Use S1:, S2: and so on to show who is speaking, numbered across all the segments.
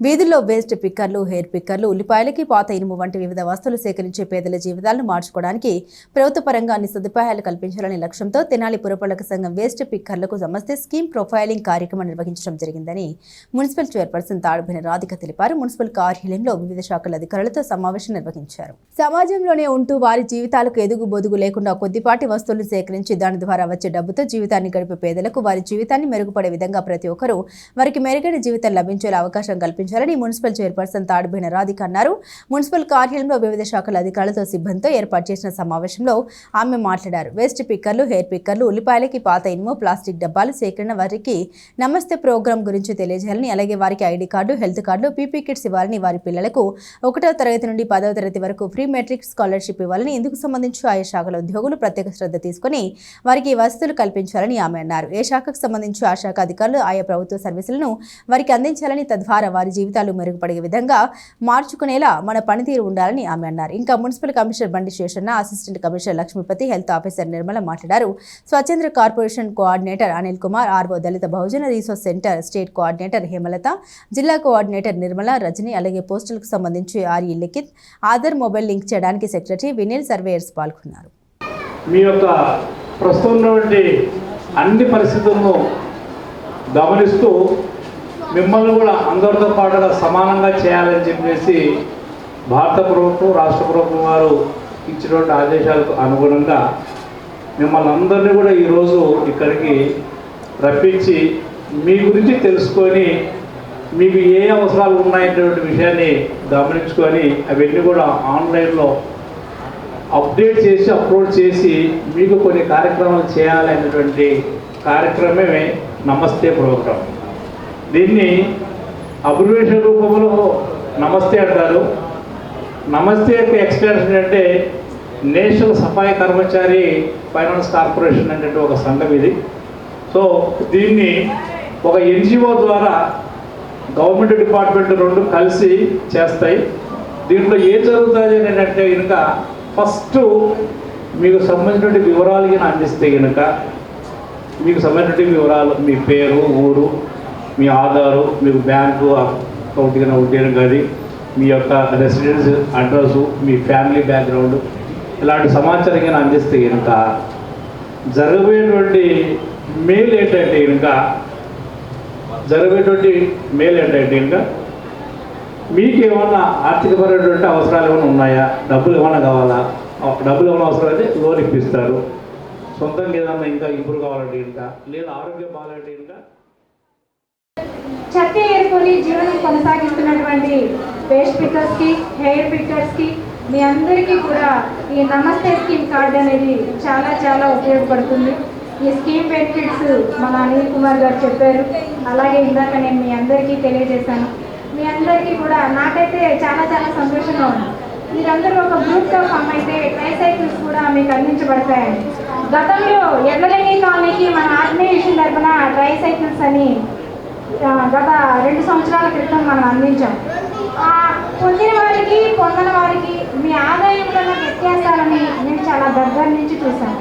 S1: వీధుల్లో waste పిక్కర్లు hair పిక్కర్లు ఉల్లిపాయలకి పాత ఇనుము వంటి వివిధ వస్తువులు సేకరించే పేదల జీవితాలను మార్చుకోవడానికి ప్రభుత్వ పరంగా అన్ని సదుపాయాలు కల్పించాలనే లక్ష్యంతో తెనాలి పురపాలక సంఘం వేస్ట్ పిక్కర్లకు సంస్థ స్కీమ్ ప్రొఫైలింగ్ కార్యక్రమం నిర్వహించడం జరిగిందని మున్సిపల్ చైర్పర్సన్ తాడుబిన రాధిక తెలిపారు. మున్సిపల్ కార్యాలయంలో వివిధ శాఖల అధికారులతో సమావేశం నిర్వహించారు. సమాజంలోనే ఉంటూ వారి జీవితాలకు ఎదుగు బొదుగు లేకుండా కొద్దిపాటి వస్తువులు సేకరించి దాని ద్వారా వచ్చే డబ్బుతో జీవితాన్ని గడిపే పేదలకు వారి జీవితాన్ని మెరుగుపడే విధంగా ప్రతి ఒక్కరూ వారికి మెరుగైన జీవితం లభించేలా అవకాశం కల్పించారు కల్పించాలని మున్సిపల్ చైర్పర్సన్ తాడుబైన రాధిక అన్నారు. మున్సిపల్ కార్యాలయంలో వివిధ శాఖల అధికారులతో సిబ్బందితో ఏర్పాటు చేసిన సమావేశంలో ఆమె మాట్లాడారు. వేస్ట్ పిక్కర్లు హెయిర్ పిక్కర్లు ఉల్లిపాయలకి పాత ఇనుము ప్లాస్టిక్ డబ్బాలు సేకరణ వారికి నమస్తే ప్రోగ్రాం గురించి తెలియజేయాలని అలాగే వారికి ID card health card PP kits ఇవ్వాలని వారి పిల్లలకు ఒకటో తరగతి నుండి పదవ తరగతి వరకు ఫ్రీ మెట్రిక్ స్కాలర్షిప్ ఇవ్వాలని ఇందుకు సంబంధించి ఆయా శాఖల ఉద్యోగులు ప్రత్యేక శ్రద్ధ తీసుకుని వారికి వసతులు కల్పించాలని ఆమె అన్నారు. ఏ శాఖకు సంబంధించి ఆ శాఖ అధికారులు ఆయా ప్రభుత్వ సర్వీసులను వారికి అందించాలని తద్వారా వారి జీవితాలు మెరుగుపడే విధంగా మార్చుకునేలా మన పనితీరు ఉండాలని ఆమె అన్నారు. ఇంకా municipal commissioner Bandi Seshanna assistant commissioner Lakshmipathi health officer Nirmala మాట్లాడారు. స్వచ్ఛంద్ర corporation coordinator Anil Kumar RO Dalit Bahujan resource centre state coordinator Hemalatha జిల్లా కోఆర్డినేటర్ నిర్మల రజని అలాగే పోస్టులకు సంబంధించి RE Likhit Aadhaar mobile link చేయడానికి సెక్రటరీ వినిల్ సర్వేయర్స్ పాల్గొన్నారు.
S2: మీ యొక్క ప్రస్తుతం ఉన్నటువంటి అన్ని పరిస్థితులను గమనిస్తూ మిమ్మల్ని కూడా అందరితో పాటుగా సమానంగా చేయాలని చెప్పేసి భారత ప్రభుత్వం రాష్ట్ర ప్రభుత్వం వారు ఇచ్చినటువంటి ఆదేశాలకు అనుగుణంగా మిమ్మల్ని అందరినీ కూడా ఈరోజు ఇక్కడికి రప్పించి మీ గురించి తెలుసుకొని మీకు ఏ అవసరాలు ఉన్నాయనేటువంటి విషయాన్ని గమనించుకొని అవన్నీ కూడా ఆన్లైన్లో అప్డేట్ చేసి అప్లోడ్ చేసి మీకు కొన్ని కార్యక్రమాలు చేయాలనేటువంటి కార్యక్రమమే నమస్తే ప్రోగ్రాం దీన్ని అబ్రివేషన్ రూపంలో నమస్తే అంటారు. నమస్తే యొక్క ఎక్స్టెన్షన్ అంటే national Safai Karmachari finance corporation అనేటువంటి ఒక సంఘం ఇది. సో దీన్ని ఒక ఎన్జిఓ ద్వారా గవర్నమెంట్ డిపార్ట్మెంట్ రెండు కలిసి చేస్తాయి. దీంట్లో ఏం జరుగుతుంది అని అంటే కనుక ఫస్ట్ మీకు సంబంధించిన వివరాలు కనుక అందిస్తే కనుక మీకు సంబంధించిన వివరాలు మీ పేరు ఊరు మీ ఆధారు మీకు బ్యాంకు అకౌంట్ కింద ఉంటే కానీ మీ యొక్క రెసిడెన్స్ అడ్రస్ మీ ఫ్యామిలీ బ్యాక్గ్రౌండ్ ఇలాంటి సమాచారం కనుక అందిస్తే కనుక జరగబోయేటువంటి మెయిల్ ఏంటంటే కనుక జరగబోయేటువంటి మెయిల్ ఏంటంటే కనుక మీకు ఏమన్నా ఆర్థికపరమైనటువంటి అవసరాలు ఏమైనా ఉన్నాయా? డబ్బులు ఏమైనా కావాలా? డబ్బులు ఏమైనా అవసరం అయితే లోన్ ఇప్పిస్తారు. సొంతంగా ఏదన్నా ఇంకా ఇంప్రూవ్ కావాలంటే ఇంకా లేదా ఆరోగ్యం బాగాలంటే ఇంకా
S3: చెత్త ఏరుకొని జీవనం కొనసాగిస్తున్నటువంటి పేస్ట్ పిక్కర్స్కి హెయిర్ పిక్కర్స్కి మీ అందరికీ కూడా ఈ నమస్తే స్కీమ్ కార్డ్ అనేది చాలా చాలా ఉపయోగపడుతుంది. ఈ స్కీమ్ బెనిఫిట్స్ మన అనిల్ కుమార్ గారు చెప్పారు. అలాగే ఇందాక నేను మీ అందరికీ తెలియజేశాను. మీ అందరికీ కూడా నాకైతే చాలా చాలా సంతోషంగా ఉంది. మీరందరూ ఒక గ్రూప్గా ఫామ్ అయితే ట్రైసైకిల్స్ కూడా మీకు అందించబడతాయండి. గతంలో ఎర్రలింగి కాలనీకి మన ఆర్గనైజేషన్ తరఫున ట్రైసైకిల్స్ అని గత రెండు సంవత్సరాల క్రితం మనం అందించాం. పొందిన వారికి పొందని వారికి మీ ఆదాయంలో వ్యత్యాసాలని నేను చాలా దగ్గర నుంచి చూశాను.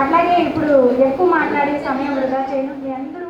S3: అట్లాగే ఇప్పుడు ఎక్కువ మాట్లాడే సమయం వృధా చేయను. మీ అందరూ